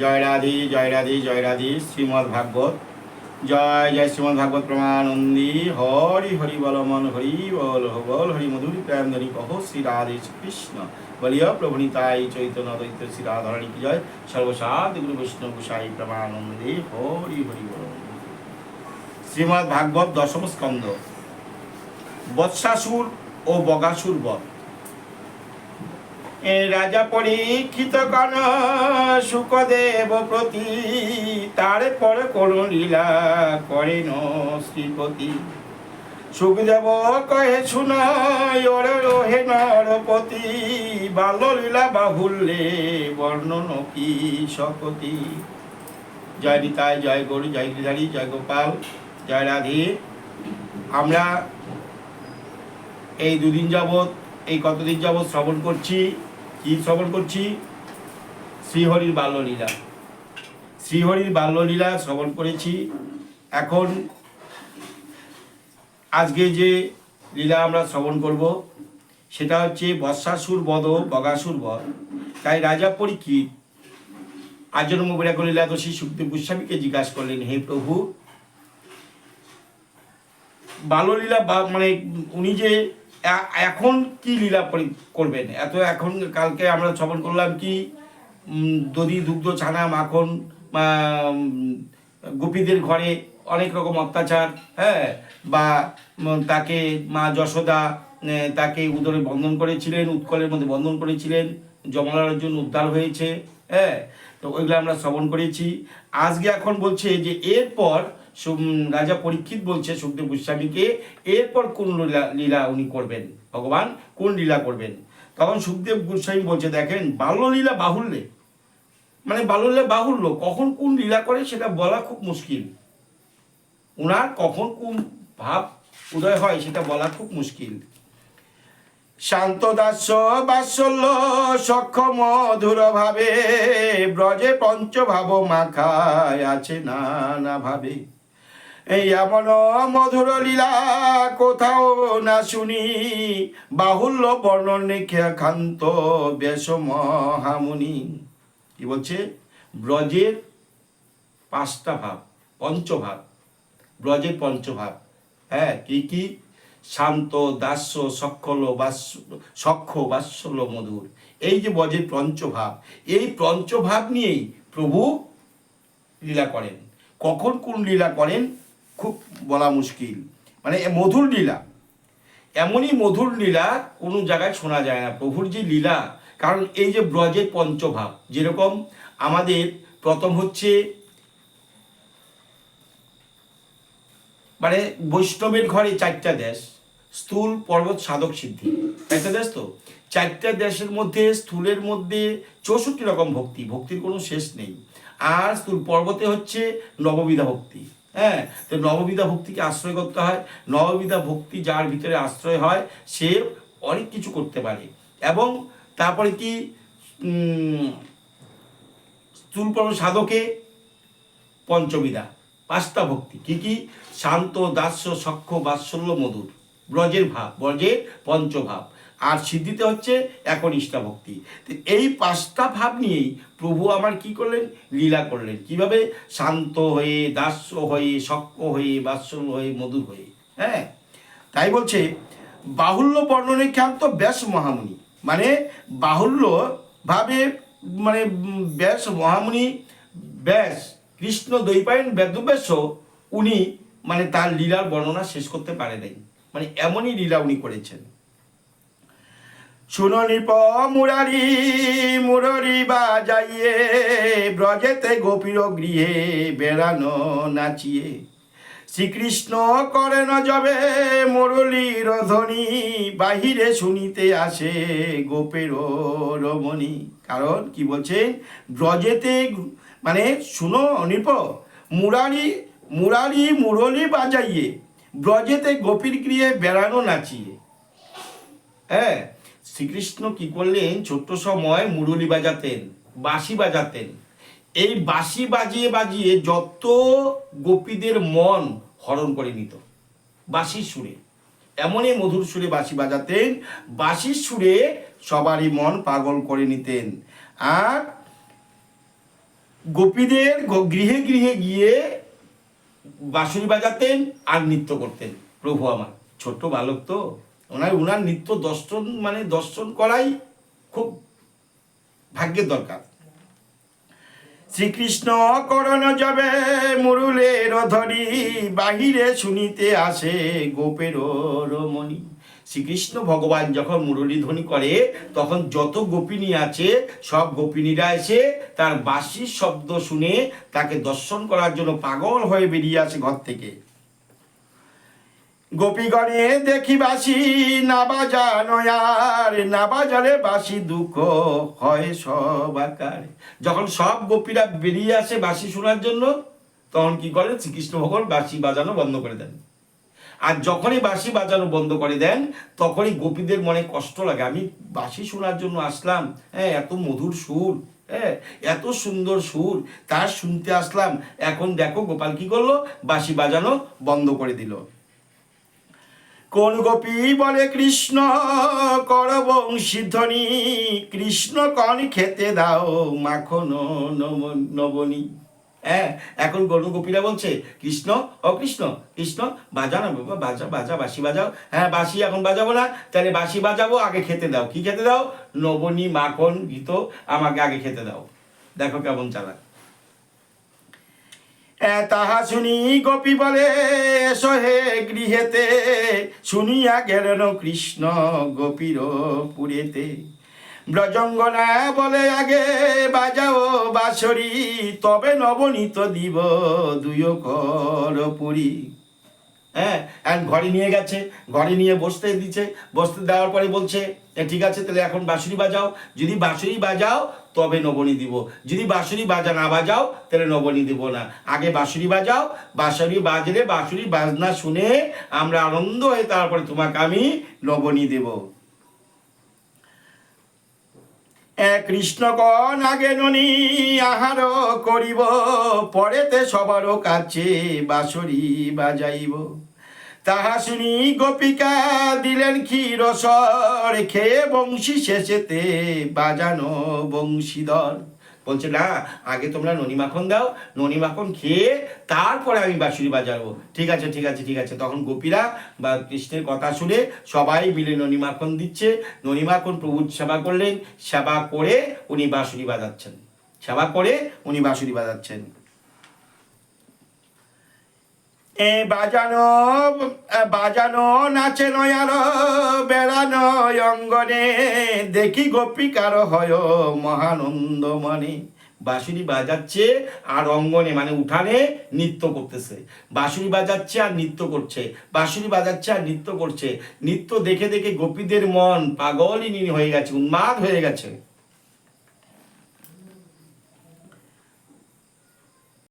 জয় রাধে জয় রাধে জয় রাধে, শ্রীমদ্ ভাগবত। জয় জয় শ্রীমদ্ ভাগবত প্রমানন্দী। হরি হরি বল মন, হরি বল বল হরি মধুর প্রেম ধরি কহ শ্রী রাধে কৃষ্ণ বলিয়া প্রভু নিতাই চৈতন্য দৈত্য শ্রী রাধারণী কি জয়? সর্বসাদ গুরু বৈষ্ণব গোসাই প্রমানন্দে হরি হরি বল শ্রীমদ্ ভাগবত দশম স্কন্ধ। বৎসাসুর ও বগাসুর বধ। রাজা পরীক্ষিত কন সুখদেব প্রতি। তারে পর করুণ লীলা করেন শ্রীপতি। সুখদেব কহে, শুনাই ওরে রোহে নরপতি। বাল্য লীলা বাহুল্যে বর্ণন কি শকতি জয় নিতাই, জয় গরু, জয় গিরিধারী, জয় গোপাল, জয় রাধে। আমরা এই দুদিন যাবৎ, এই কতদিন যাবৎ শ্রবণ করছি? কি শ্রবণ করছি। শ্রীহরির বাল্যলীলা। শ্রীহরির বাল্যলীলা শ্রবণ করেছি। এখন আজকে যে লীলা আমরা শ্রবণ করব, সেটা হচ্ছে বৎসাসুর বধ বগাসুর বধ। তাই রাজা পরীক্ষিত আজন্ম বিরাগ লীলা তো শ্রী সুখদেব গোস্বামীকে জিজ্ঞাসা করলেন, হে প্রভু, বাল্যলীলা বা মানে উনি যে এখন কি লীলা করবেন? এত এখন কালকে আমরা শ্রবণ করলাম কি দধি, দুগ্ধ, ছানা, মাখন গোপীদের ঘরে অনেক রকম অত্যাচার হ্যাঁ? বা তাকে মা যশোদা তাকে উদরে বন্ধন করেছিলেন, উৎকলের মধ্যে বন্ধন করেছিলেন যমলার জন্য উদ্ধার হয়েছে হ্যাঁ? তো ওইগুলো আমরা শ্রবণ করেছি। আজকে এখন বলছে যে এরপর রাজা পরীক্ষিত বলছে সুখদেব গোস্বামীকে, এরপর কোন লীলা উনি করবেন? ভগবান, কোন লীলা করবেন? তখন সুখদেব গোস্বামী বলছে, দেখেন, বাল্যলীলা বাহুল্যে। মানে বাল্যলীলা বাহুল্য, কখন কোন লীলা করে সেটা বলা খুব মুশকিল। ওনার কখন কোন ভাব উদয় হয় সেটা বলা খুব মুশকিল। শান্ত দাস্য বাৎসল্য সক্ষ মধুর ভাবে ব্রজে পঞ্চভাব মাখায় আছে নানা ভাবে। এই এমন মধুর লীলা কোথাও না শুনি। বাহুল্য বর্ণন খান্ত বেশ মহামুনি। কি বলছে? ব্রজের পাঁচটা ভাব, পঞ্চভাব। ব্রজের পঞ্চভাব। হ্যাঁ কি কি? শান্ত, দাস্য, সক্ষল বাস্য সক্ষ, বাৎসল্য, মধুর। এই যে ব্রজের পঞ্চভাব, এই পঞ্চভাব নিয়েই প্রভু লীলা করেন। কখন কোন লীলা করেন? খুব বলা মুশকিল। মানে মধুর লীলা। এমনই মধুর লীলা কোনো জায়গায় শোনা যায় না। প্রভুর যে লীলা, কারণ এই যে ব্রজের পঞ্চভাব, যেরকম আমাদের প্রথম হচ্ছে মানে বৈষ্ণবের ঘরে চারটা দেশ, স্থূল, পর্বত, সাধক, সিদ্ধি। চারটা দেশ তো? চারটা দেশের মধ্যে, স্থূলের মধ্যে চৌষট্টি রকম ভক্তি। ভক্তির কোনো শেষ নেই। আর স্থূল পর্বতে হচ্ছে নববিধা ভক্তি। হ্যাঁ তো নববিধা ভক্তিকে আশ্রয় করতে হয়। নববিধা ভক্তি যার ভিতরে আশ্রয় হয়, সে অনেক কিছু করতে পারে। এবং তারপরে কি স্থূল সাধকে পঞ্চবিধা, পাঁচটা ভক্তি। কি কি? শান্ত, দাস্য, সক্ষ, বাৎসল্য, মধুর, ব্রজের ভাব, ব্রজের পঞ্চভাব। আর সিদ্ধিতে হচ্ছে একনিষ্ঠা ভক্তি। এই পাঁচটা ভাব নিয়েই প্রভু আমার কি করলেন? লীলা করলেন। কীভাবে? শান্ত হয়ে, দাস্য হয়ে সক্ষ হয়ে বাৎসল্য হয়ে, মধুর হয়ে। হ্যাঁ? তাই বলছে, বাহুল্য বর্ণনে ক্ষান্ত ব্যাস মহামুনি। মানে বাহুল্য ভাবে মানে ব্যাস মহামুনি ব্যাস কৃষ্ণ দৈপায়ন বেদব্যাস উনি মানে তার লীলার বর্ণনা শেষ করতে পারে নাই মানে এমনই লীলা উনি করেছেন। শুনো নিপ মুরারি, মুররি বাজাইয়ে, ব্রজেতে গোপীর গৃহে বেড়ানো নাচিয়ে। শ্রীকৃষ্ণ করেন যবে মুরলীর ধ্বনি বাহিরে শুনিতে আসে গোপের রমণী। কারণ কি বলছেন ব্রজেতে মানে শুনো অনিপ, মুরারি মুরারি, মুরলি বাজাইয়ে, ব্রজেতে গোপীর গৃহে বেড়ানো নাচিয়ে। হ্যাঁ? শ্রীকৃষ্ণ কি করলেন? ছোট্ট সময় মুরলি বাজাতেন, বাঁশি বাজাতেন। এই বাঁশি বাজিয়ে বাজিয়ে যত গোপীদের মন হরণ করে নিত, বাঁশির সুরে। এমনই মধুর সুরে বাঁশি বাজাতেন, বাঁশির সুরে সবারই মন পাগল করে নিতেন। আর গোপীদের গৃহে গৃহে গিয়ে বাঁশুরি বাজাতেন আর নৃত্য করতেন। প্রভু আমার, ছোট্ট বালক তো। ওনার ওনার নিত্য দর্শন মানে দর্শন করাই খুব ভাগ্যের দরকার। শ্রীকৃষ্ণ করণ যাবে মুরুলের ধরি বাহিরে শুনিতে আসে গোপের রমণী। শ্রীকৃষ্ণ ভগবান যখন মুরলী ধ্বনি করে, তখন যত গোপিনী আছে, সব গোপিনীরা এসে তার বাঁশির শব্দ শুনে তাকে দর্শন করার জন্য পাগল হয়ে বেরিয়ে আসে ঘর থেকে। গোপীগণে দেখি বাসি না বাজানো আর না বাজালে বাসি দুঃখ হয় সব আকার। যখন সব গোপীরা বেরিয়ে আসে বাসি শোনার জন্য, তখন কি করে শ্রীকৃষ্ণ ভগবান বাসি বাজানো বন্ধ করে দেন। আর যখনই বাঁশি বাজানো বন্ধ করে দেন, তখনই গোপীদের মনে কষ্ট লাগে। আমি বাঁশি শোনার জন্য আসলাম হ্যাঁ এত মধুর সুর হ্যাঁ এত সুন্দর সুর, তার শুনতে আসলাম। এখন দেখো গোপাল কি করল? বাঁশি বাজানো বন্ধ করে দিল। কোন গোপী বলে কৃষ্ণ? কর বংশীধ্বনি কৃষ্ণ কন খেতে দাও মাখন নব- নবনী। হ্যাঁ এখন গরু গোপীরা বলছে, কৃষ্ণ, ও কৃষ্ণ কৃষ্ণ বাজা না বাবা বাজা বাজা বাঁশি বাজাও। হ্যাঁ বাসি এখন বাজাবো না, তাহলে বাঁশি বাজাবো, আগে খেতে দাও। কি খেতে দাও? নবনী মাখন ঘিত আমাকে আগে খেতে দাও। দেখো কেমন চালাক। তাহা শুনি গোপী বলে এসো হে গৃহেতে। শুনিয়া গেলেন কৃষ্ণ গোপীর পুরেতে। ব্রজঙ্গনা বলে আগে বাজাও বাঁশরি তবে নবনীত দিব দুয়ো কর পুরী। হ্যাঁ ঘরে নিয়ে গেছে ঘরে নিয়ে বসতে দিচ্ছে বসতে দেওয়ার পরে বলছে "এ, ঠিক আছে, তাহলে এখন বাঁশুরি বাজাও। যদি বাঁশুরি বাজাও, তবে নবনী দিব। যদি বাঁশুরি বাজা না বাজাও, তাহলে নবনী দিব না। আগে বাঁশুরি বাজাও, বাঁশুরি বাজলে বাঁশুরি বাজনা শুনে আমরা আনন্দ হয়ে তারপরে তোমাকে আমি নবনী দেব। এ কৃষ্ণগণ আগে ননি আহার করিব, পরেতে সবারও কাছে বাঁশরি বাজাইব। তাহা শুনি গোপিকা দিলেন ক্ষীরসর খেয়ে বংশী শেষেতে বাজানো বংশীধর। বলছে, না, আগে তোমরা ননি মাখন দাও, ননি মাখন খেয়ে তারপরে আমি বাঁশুরি বাজাবো। ঠিক আছে ঠিক আছে ঠিক আছে। তখন গোপীরা বা কৃষ্ণের কথা শুনে সবাই মিলে ননি মাখন দিচ্ছে। ননি মাখন প্রভুর সেবা করলেন। সেবা করে উনি বাঁশুরি বাজাচ্ছেন। সেবা করে উনি বাঁশুরি বাজাচ্ছেন। এ বাজানো বাজানো, নাচে নয়ার বেড়ানো অঙ্গনে। দেখি গোপিকার হয় মহানন্দ মনে বাঁশুরি বাজাচ্ছে আর অঙ্গনে মানে উঠানে নৃত্য করতেছে। বাঁশুরি বাজাচ্ছে আর নৃত্য করছে। বাঁশুরি বাজাচ্ছে আর নৃত্য করছে। নৃত্য দেখে দেখে গোপীদের মন পাগলিনী হয়ে গেছে, উন্মাদ হয়ে গেছে।